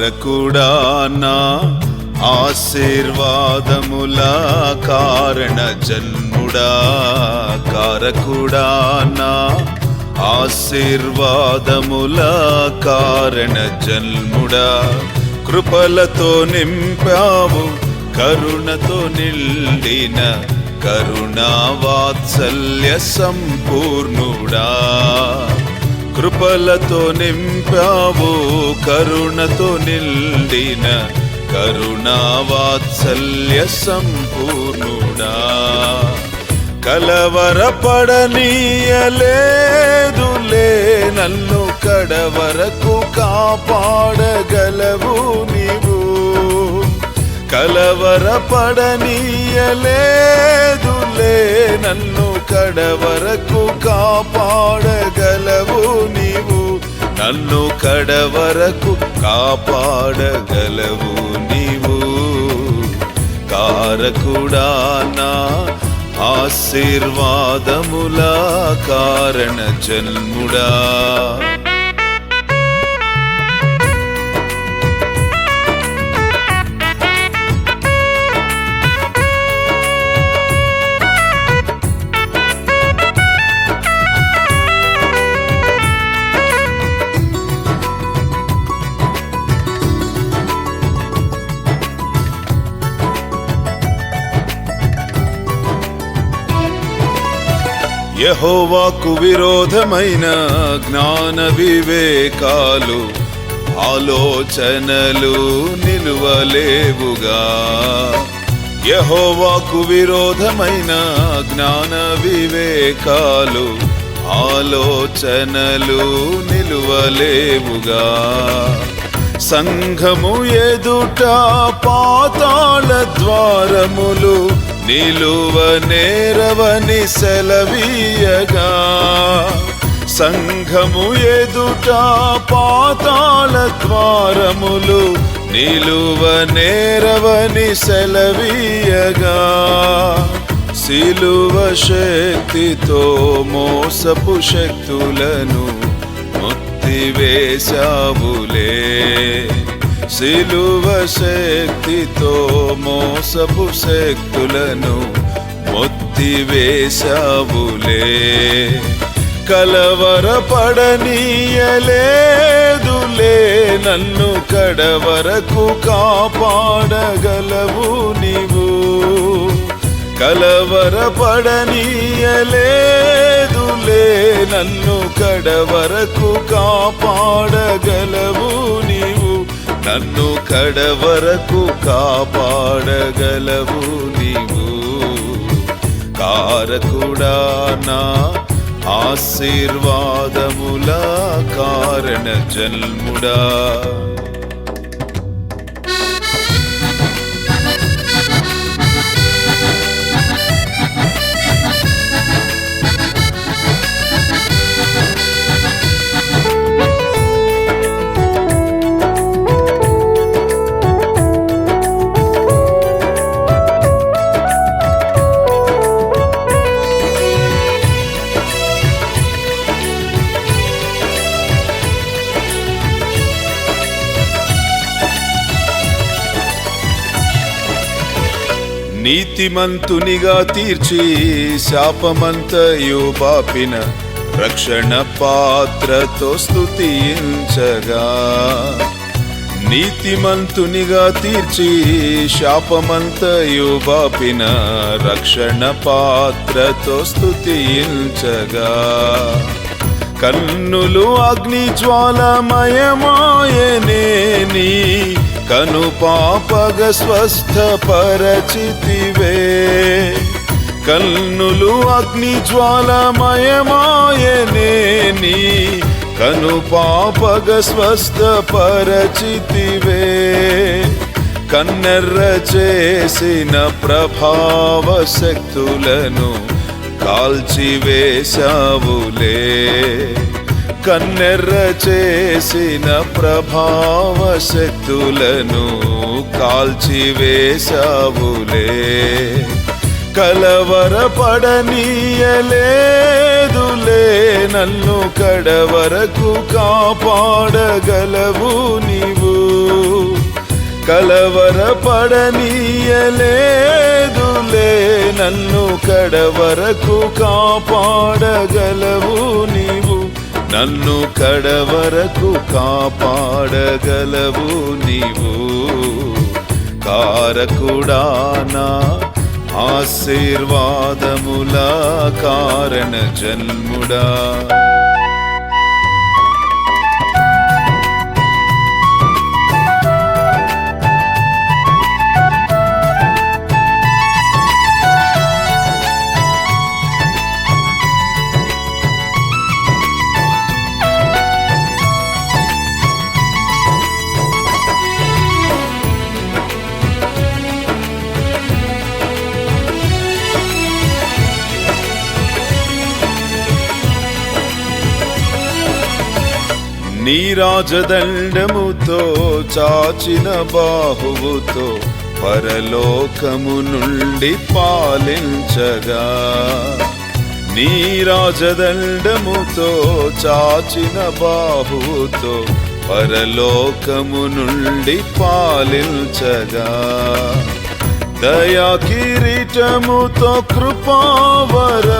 కారకుడా నా ఆశీర్వాదముల కారణ జన్ముడా? కారకుడా నా ఆశీర్వాదముల కారణ జన్ముడా? కృపలతో నింపావు కరుణతో నిండిన కరుణా వాత్సల్య సంపూర్ణుడా. కృపలతో నింపావు కరుణతో నిండిన కరుణావాత్సల్య సంపూర్ణుడా కలవరపడనీయలేదులే నన్ను కడవరకు కాపాడగలవు నీవు. కలవరపడనీయలేదులే. నన్ను కడవరకు కాపాడగలవు నీవు. నన్ను కడవరకు కాపాడగలవు నీవు. కారకుడా నా ఆశీర్వాదముల కారణ జన్ముడా యహోవాకు విరోధమైన జ్ఞాన వివేకాలు ఆలోచనలు నిలువలేవుగా. యహోవాకు విరోధమైన జ్ఞాన వివేకాలు ఆలోచనలు నిలువలేవుగా. సంఘము ఎదుట పాతాళ ద్వారములు నిలువ నేరవని సెలవీయగా. సంఘము ఎదుట పాతాళ ద్వారములు నిలువ నేరవని సెలవీయగా. సిలువ శక్తితో మోసపు శక్తులను ముక్తి వేశావులే సిలువ శక్తితో మోసపు శక్తులను మొత్తివేశావులే. కలవరపడనీయలేదులే నన్ను కడవరకు కాపాడగలవు నీవు. కలవరపడనీయలేదులే నన్ను కడవరకు కాపాడగలవు నీవు. నన్ను కడవరకు కాపాడగలవు నీవు. కారకుడా నా ఆశీర్వాదముల కారణ జన్ముడా. నీతిమంతునిగా తీర్చి శాపమంతయు పాపిన రక్షణ పాత్రతో స్తుతించగా. నీతిమంతునిగా తీర్చి శాపమంతయు పాపిన రక్షణ పాత్రతో స్తుతించగా. కన్నులు అగ్ని జ్వాలమయమాయనే నీ కను పాపగ స్వస్థ పరచితివే కన్నులు అగ్ని జ్వాలమయమాయనే నీ కను పాపగ స్వస్థ పరచితివే కన్నెర్ర చేసిన ప్రభావ శక్తులను కాల్చివేశావులే. కన్నెర్ర చేసిన ప్రభావ శక్తులను కాల్చివేశావులే. కలవరపడనీయలేదులే నన్ను కడవరకు కాపాడగలవు నీవు. కలవరపడనీయలేదులే నన్ను కడవరకు కాపాడగలవు నీవు. నన్ను కడవరకు కాపాడగలవు నీవు. కారకుడానా ఆశీర్వాదముల కారణ జన్ముడా. నీరాజదండముతో చాచిన బాహువుతో పరలోకము నుండి పాలించగా. నీరాజదండముతో చాచిన బాహువుతో పరలోకము నుండి పాలించగా. దయా కిరీటముతో కృపావరములతో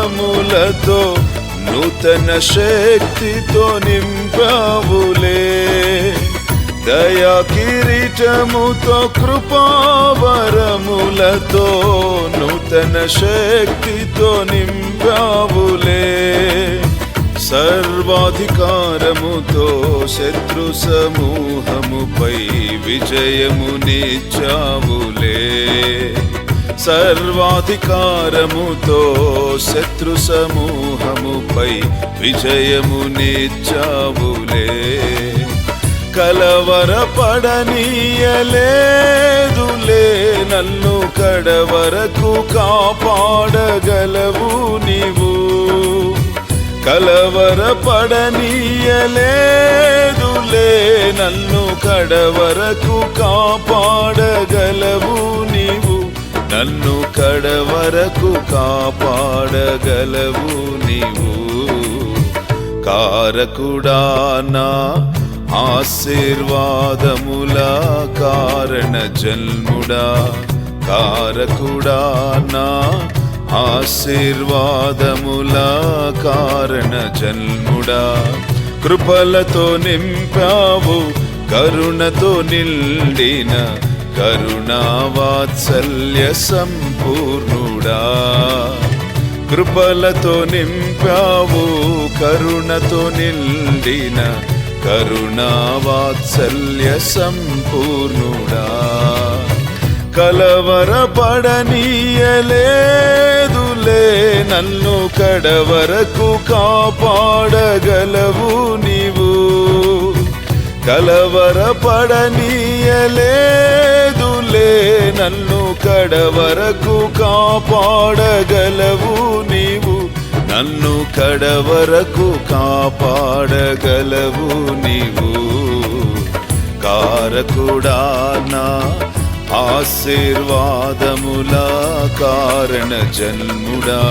నూతన శక్తితో నింపావులే. దయా కిరీటముతో కృపావరములతో నూతన శక్తితో నింపావులే. సర్వాధికారముతో శత్రు సమూహముపై విజయము విజయమునిచ్చావులే. సర్వాధికారముతో శత్రు సమూహముపై విజయమునిచ్చావులే. కలవరపడనీయలేదులే నన్ను కడవరకు కాపాడగలవు నీవు. కలవరపడనీయలేదులే నన్ను కడవరకు కాపాడగలవు నన్ను కడవరకు కాపాడగలవు నీవు. కారకుడానా ఆశీర్వాదముల కారణ జన్ముడా. కారకుడానా ఆశీర్వాదముల కారణ జన్ముడా. కృపలతో నింపావు కరుణతో నిండిన వాత్సల్య సంపూర్ణుడా కృపలతో నింపావు కరుణతో నిండిన కరుణావాత్సల్య సంపూర్ణుడా కలవరపడనీయలేదులే నన్ను కడవరకు కాపాడగలవు నీవు. కలవరపడనీయలేదులే. నన్ను కడవరకు కాపాడగలవు నీవు. నన్ను కడవరకు కాపాడగలవు నీవు. కారకుడానా ఆశీర్వాదముల కారణ జన్ముడా